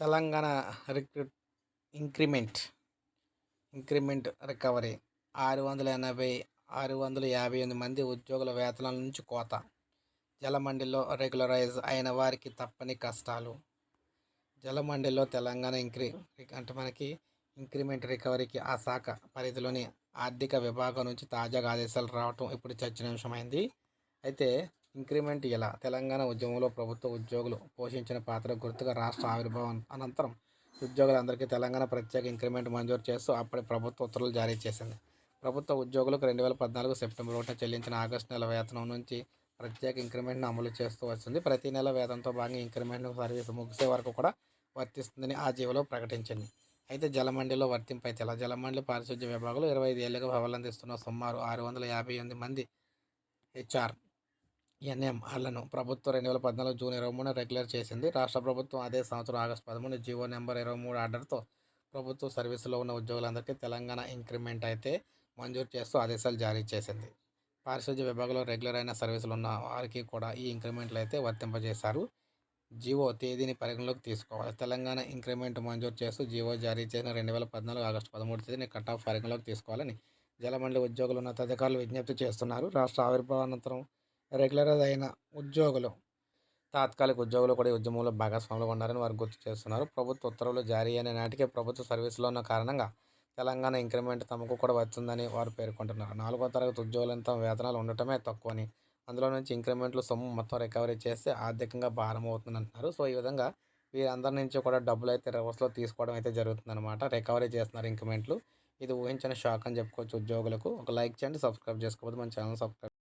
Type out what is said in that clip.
Telangana recruit increment increment recovery ఆరు వందల ఎనభై ఆరు వందల యాభై ఎనిమిది మంది ఉద్యోగుల వేతనాల నుంచి కోత జలమండలిలో రెగ్యులరైజ్ అయిన వారికి తప్పని కష్టాలు. జలమండలిలో తెలంగాణ ఇంక్రీ అంటే మనకి ఇంక్రిమెంట్ రికవరీకి ఆ శాఖ పరిధిలోని ఆర్థిక విభాగం నుంచి తాజాగా ఆదేశాలు రావటం ఇప్పుడు చర్చనీయాంశమైంది. అయితే ఇంక్రిమెంట్ ఇలా తెలంగాణ ఉద్యమంలో ప్రభుత్వ ఉద్యోగులు పోషించిన పాత్ర గుర్తుగా రాష్ట్ర ఆవిర్భావం అనంతరం ఉద్యోగులందరికీ తెలంగాణ ప్రత్యేక ఇంక్రిమెంట్ మంజూరు చేస్తూ అప్పటి ప్రభుత్వ ఉత్తర్వులు జారీ చేసింది. ప్రభుత్వ ఉద్యోగులకు రెండు వేల పద్నాలుగు సెప్టెంబర్ ఒకటిన చెల్లించిన ఆగస్టు నెల వేతనం నుంచి ప్రత్యేక ఇంక్రిమెంట్ను అమలు చేస్తూ వస్తుంది ప్రతి నెల వేతనంతో భాగంగా ఇంక్రిమెంట్ సర్వీస్ ముగిసే వరకు కూడా వర్తిస్తుందని ఆ జీవోలో ప్రకటించింది. అయితే జలమండలిలో వర్తింపైతే ఇలా జలమండలి పారిశుద్ధ్య విభాగంలో ఇరవై ఐదు ఏళ్ళుగా వ్యవలందిస్తున్న సుమారు ఆరు వందల యాభై ఎనిమిది మంది హెచ్ఆర్ ఎన్ఎంఆర్లను ప్రభుత్వం రెండు వేల పద్నాలుగు జూన్ ఇరవై మూడున రెగ్యులర్ చేసింది. రాష్ట్ర ప్రభుత్వం అదే సంవత్సరం ఆగస్టు పదమూడు జీవో నెంబర్ ఇరవై మూడు ఆర్డర్తో ప్రభుత్వ సర్వీసులో ఉన్న ఉద్యోగులందరికీ తెలంగాణ ఇంక్రిమెంట్ అయితే మంజూరు చేస్తూ ఆదేశాలు జారీ చేసింది. పారిశుద్ధ్య విభాగంలో రెగ్యులర్ అయిన సర్వీసులు ఉన్న వారికి కూడా ఈ ఇంక్రిమెంట్లు అయితే వర్తింపజేశారు. జీవో తేదీని పరిగణలోకి తీసుకోవాలి. తెలంగాణ ఇంక్రిమెంట్ మంజూరు చేస్తూ జీవో జారీ చేసిన రెండు వేల పద్నాలుగు ఆగస్టు పదమూడు తేదీని కట్ ఆఫ్ పరిగణలోకి తీసుకోవాలని జలమండలి ఉద్యోగులు ఉన్నతాధికారులు విజ్ఞప్తి చేస్తున్నారు. రాష్ట్ర ఆవిర్భావానంతరం రెగ్యులరైజ్ అయిన ఉద్యోగులు. తాత్కాలిక ఉద్యోగులు కూడా ఈ ఉద్యమంలో భాగస్వాములు ఉన్నారని వారు గుర్తు చేస్తున్నారు. ప్రభుత్వ ఉత్తర్వులు జారీ అయిన నాటికే ప్రభుత్వ సర్వీసులో ఉన్న కారణంగా తెలంగాణ ఇంక్రిమెంట్ తమకు కూడా వచ్చిందని వారు పేర్కొంటున్నారు. నాలుగో తరగతి ఉద్యోగులంతా తమ వేతనాలు ఉండటమే తక్కువని అందులో నుంచి ఇంక్రిమెంట్లు సొమ్ము మొత్తం రికవరీ చేస్తే ఆర్థికంగా భారం అవుతుందని అంటున్నారు సో ఈ విధంగా వీరందరి నుంచి కూడా డబ్బులు అయితే రివర్స్లో తీసుకోవడం అయితే జరుగుతుందన్నమాట. రికవరీ చేస్తున్నారు ఇంక్రిమెంట్లు. ఇది ఊహించిన షాక్ అని చెప్పుకోవచ్చు ఉద్యోగులకు. ఒక లైక్ చేయండి సబ్స్క్రైబ్ చేసుకోవద్దు మన ఛానల్ సబ్స్క్రైబ్